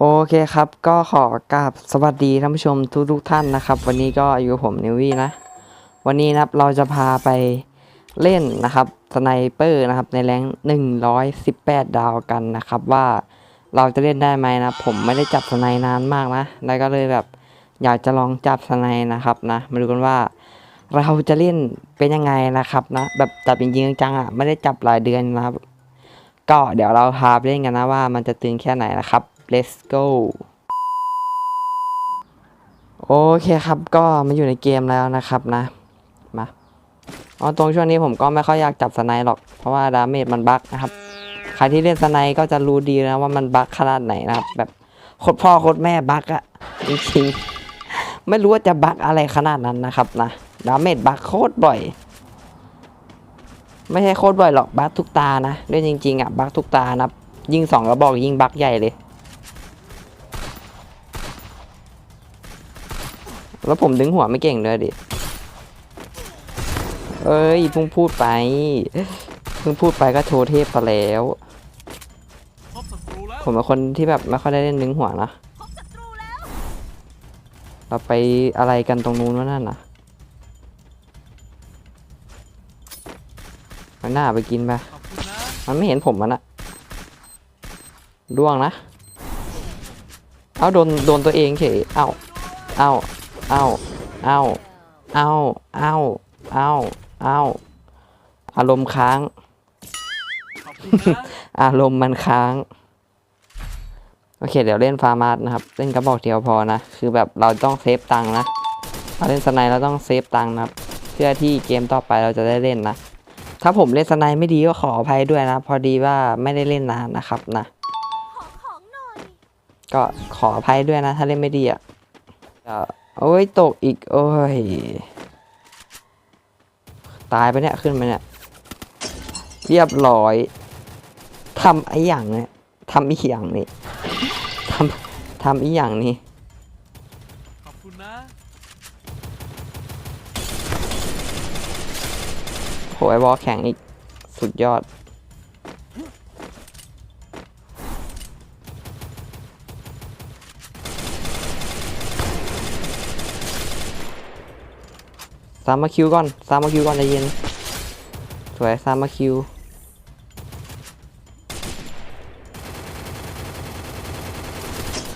โอเคครับ ก็ขอกราบสวัสดีท่านผู้ชมทุกทุกท่านนะครับ วันนี้ก็อยู่กับผมนิววี่นะ วันนี้นะครับเราจะพาไปเล่นนะครับสไนเปอร์นะครับในแรง118 ดาวกันนะครับ ว่าเราจะเล่นได้ไหมนะ ผมไม่ได้จับสไนนานมากนะ แล้วก็เลยแบบอยากจะลองจับสไนนะครับนะ มาดูกันว่า เราจะเล่นเป็นยังไงนะครับนะ แบบจับจริงๆจังอะไม่ได้จับหลายเดือนนะครับ ก็เดี๋ยวเราพาไปเล่นกันนะว่ามันจะตึงแค่ไหนนะครับ let's go โอเคครับก็มาอยู่ในเกมแล้วนะครับนะ มาอ๋อตรงช่วงนี้ผมก็ไม่ค่อยอยากจับสไนหรอก เพราะว่าดาเมจมันบั๊กนะครับ ใครที่เล่นสไนก็จะรู้ดีนะว่ามันบั๊กขนาดไหนนะครับ แบบโคตรพ่อโคตรแม่บั๊กอะจริงๆไม่รู้ว่าจะบั๊กอะไรขนาดนั้นนะครับนะดาเมจบั๊กโคตรบ่อย ไม่ใช่โคตรบ่อยหรอกบั๊กทุกตานะเล่นจริง ๆอะบั๊กทุกตานะยิงสองกระบอกยิงบั๊กใหญ่เลย แล้วผมดึงหัวไม่เก่งเลยดิ เอ้ยเพิ่งพูดไป เพิ่งพูดไปก็โชว์เทพไปแล้ว ผมเป็นคนที่แบบไม่ค่อยได้เล่นดึงหัวนะ เราไปอะไรกันตรงนู้นวะนั่นน่ะไปหน้าไปกินไปมันไม่เห็นผมมันอะล่วงนะ เอาโดนโดนตัวเองเฉยเอาเอา เอาเอาเอาเอาเอาเอาอารมณ์ค้างขอบคุณนะอารมณ์มันค้าง โอเค เดี๋ยวเล่นฟาร์มาสนะครับ เล่นกระบอกเดียวพอนะ คือแบบเราต้องเซฟตังค์นะเราเล่นสไนด์เราต้องเซฟตังค์นะครับ เพื่อที่เกมต่อไปเราจะได้เล่นนะ ถ้าผมเล่นสไนด์ไม่ดีก็ขออภัยด้วยนะ พอดีว่าไม่ได้เล่นนานนะครับนะขอของหน่อยก็ขออภัยด้วยนะ ถ้าเล่นไม่ดีอะก็ โอ้ยตกอีก โอ้ย ตายไปเนี่ย ขึ้นไปเนี่ย เรียบร้อยทำไอ้อย่างเนี่ยทำอีอย่างนี่ทำทำอีอย่างนี่ขอบคุณนะโหไอ้บอลแข็งอีก สุดยอด สามมาคิวก่อนสามมาคิวก่อนใจเย็น สวยสามมาคิว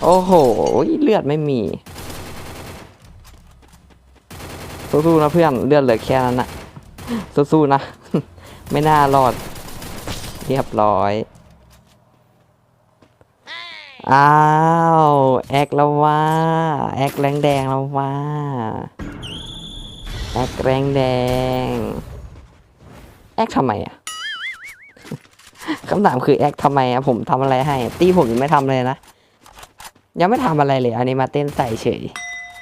โอ้โห เลือดไม่มี สู้ๆนะเพื่อน เลือดเหลือแค่นั้นนะสู้ๆนะ ไม่น่ารอด เรียบร้อย อ้าว แอคแล้วว่า แอคแรงแดงแล้วว่า แอคแรงแดง แอคทำไมอะคำถามคือแอคทำไมอะผมทำอะไรให้ ตีผมยังไม่ทำเลยนะ ยังไม่ทำอะไรเลย อันนี้มาเต้นใส่เฉย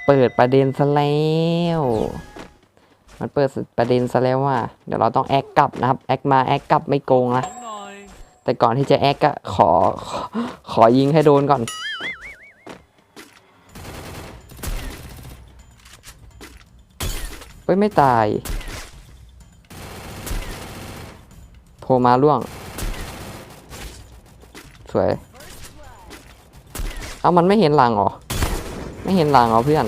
เปิดประเด็นซะแล้วมันเปิดประเด็นซะแล้วว่า เดี๋ยวเราต้องแอคกลับนะครับ แอคมาแอคกลับไม่โกงนะแต่ก่อนที่จะแอคก็ขอขอขอยิงให้โดนก่อน ฮ้ยไม่ตายโผล่มาล่วง สวย เอามันไม่เห็นหลังเหรอ ไม่เห็นหลังเหรอเพื่อน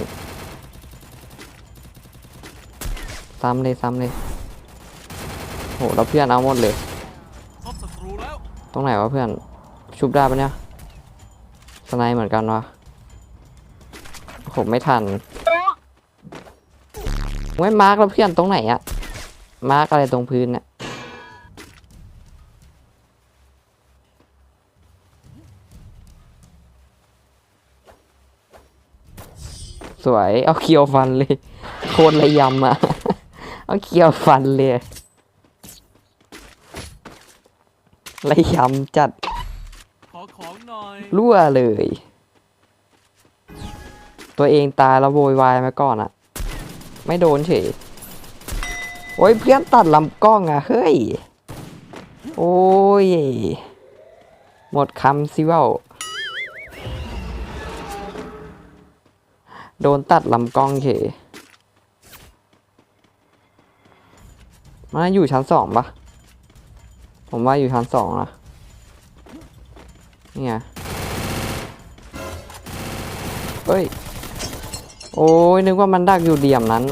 ซ้ำเลยซ้ำเลยโหเราเพื่อนเอาหมดเลยพบศัตรูแล้วตรงไหนวะเพื่อน ชุบได้ปะเนี่ยสไนด์เหมือนกันวะผมไม่ทัน ไม่มาร์กแล้วเพื่อนตรงไหนอะมาร์กอะไรตรงพื้นเนี่ยสวยเอาเคียวฟันเลย โคตรระยำอะเอาเคียวฟันเลยระยำจัดขอของหน่อยรั่วเลย ตัวเองตายแล้วโวยวายมาก่อนอะ ไม่โดนเฉย โอ้ยเพื่อนตัดลำกล้องอะเฮ้ย โอ้ย หมดคำซิเว่า โดนตัดลำกล้องเฉยมันอยู่ชั้นสองปะผมว่าอยู่ชั้นสองนะนี่ไงเอ้ย โอ้ยนึกว่ามันดักอยู่เหลี่ยมนั้น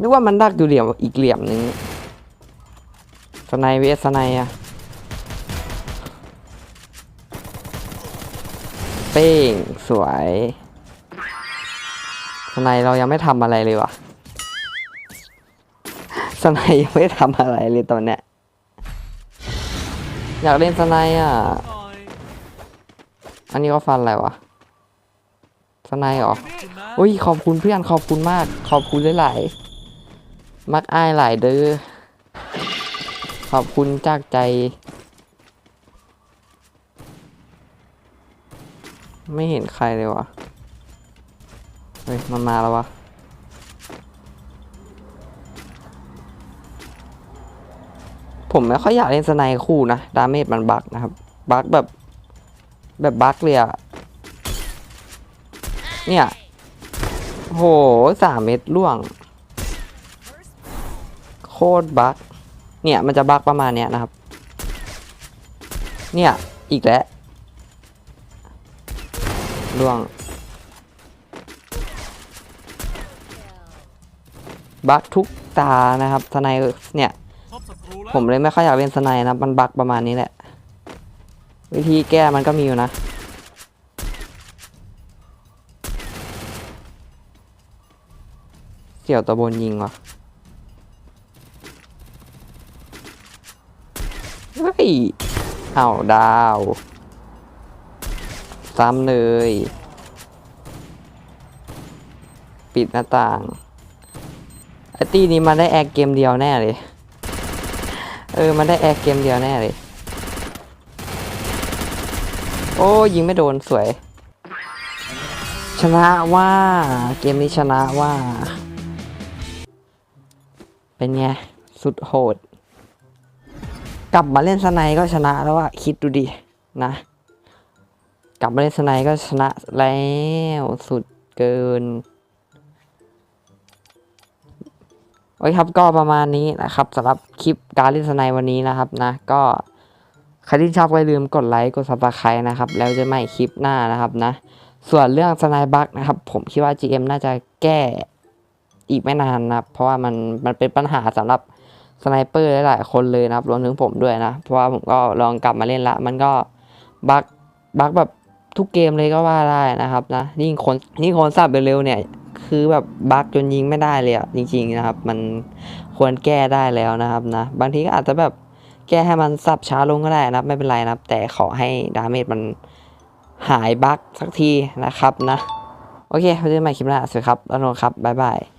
นึกว่ามันดักอยู่เหลี่ยมอีกเหลี่ยมหนึงสไนเวสสไนอะเป้งสวยสไนเรายังไม่ทำอะไรเลยวะสไนยังไม่ทำอะไรเลยตอนเนี้ยอยากเล่นสไนอะอยอันนี้ก็ฟันอะไรวะ สไนเหรอขอบคุณนะอุ้ยขอบคุณเพื่อนขอบคุณมาก ขอบคุณหลายๆมักอ้ายหลายเด้อขอบคุณจากใจ ไม่เห็นใครเลยวะเฮ้ยมันมาแล้ววะผมไม่ค่อยอยากเล่นสไนคู่นะ ดาเมจมันบักนะครับ บักแบบ แบบบักเลยอะ เนี่ยโหสามเม็ดล่วง โคตรบักเนี่ยมันจะบักประมาณเนี้ยนะครับ เนี่ยอีกแล้วล่วงบักทุกตานะครับทนเนี่ย ผมเลยไม่ค่อยอยากเล่นสไนนะมันบักประมาณนี้แหละ วิธีแก้มันก็มีอยู่นะ เสี่ยวตะบนยิงวะเฮ้ยเอาดาว ซ้ำเลย ปิดหน้าต่างไอตี้นี้มันได้แอคเกมเดียวแน่เลย เออ มันได้แอคเกมเดียวแน่เลย โอ้ยิงไม่โดนสวย ชนะว่า เกมนี้ชนะว่า เป็นไง สุดโหด กลับมาเล่นสไนก็ชนะแล้วอะคิดดูดินะ กลับมาเล่นสไนก็ชนะแล้วสุดเกินโอเคครับก็ประมาณนี้นะครับสำหรับคลิปการเล่นสไนวันนี้นะครับนะ ก็ใครที่ชอบก็อย่าลืมกดไลค์กด subscribe นะครับ แล้วจะไม่คลิปหน้านะครับนะ ส่วนเรื่องสไนบักนะครับ ผมคิดว่า GM น่าจะแก้ อีกไม่นานนะครับ เพราะว่ามันมันเป็นปัญหาสำหรับสไนเปอร์หลายๆคนเลยนะครับรวมถึงผมด้วยนะ เพราะว่าผมก็ลองกลับมาเล่นละ มันก็บักบักแบบทุกเกมเลยก็ว่าได้นะครับนะยิ่งคนยิ่งคนสับเร็วๆเนี่ย คือแบบบักจนยิงไม่ได้เลยอะจริง ๆนะครับ มันควรแก้ได้แล้วนะครับนะบางทีก็อาจจะแบบแก้ให้มันสับช้าลงก็ได้นะครับ ไม่เป็นไรนะครับ แต่ขอให้ดาเมจมันหายบักสักทีนะครับนะ โอเคไว้เจอกันใหม่คลิปหน้าสวัสดีครับแล้นนท์ครับ บ๊ายบาย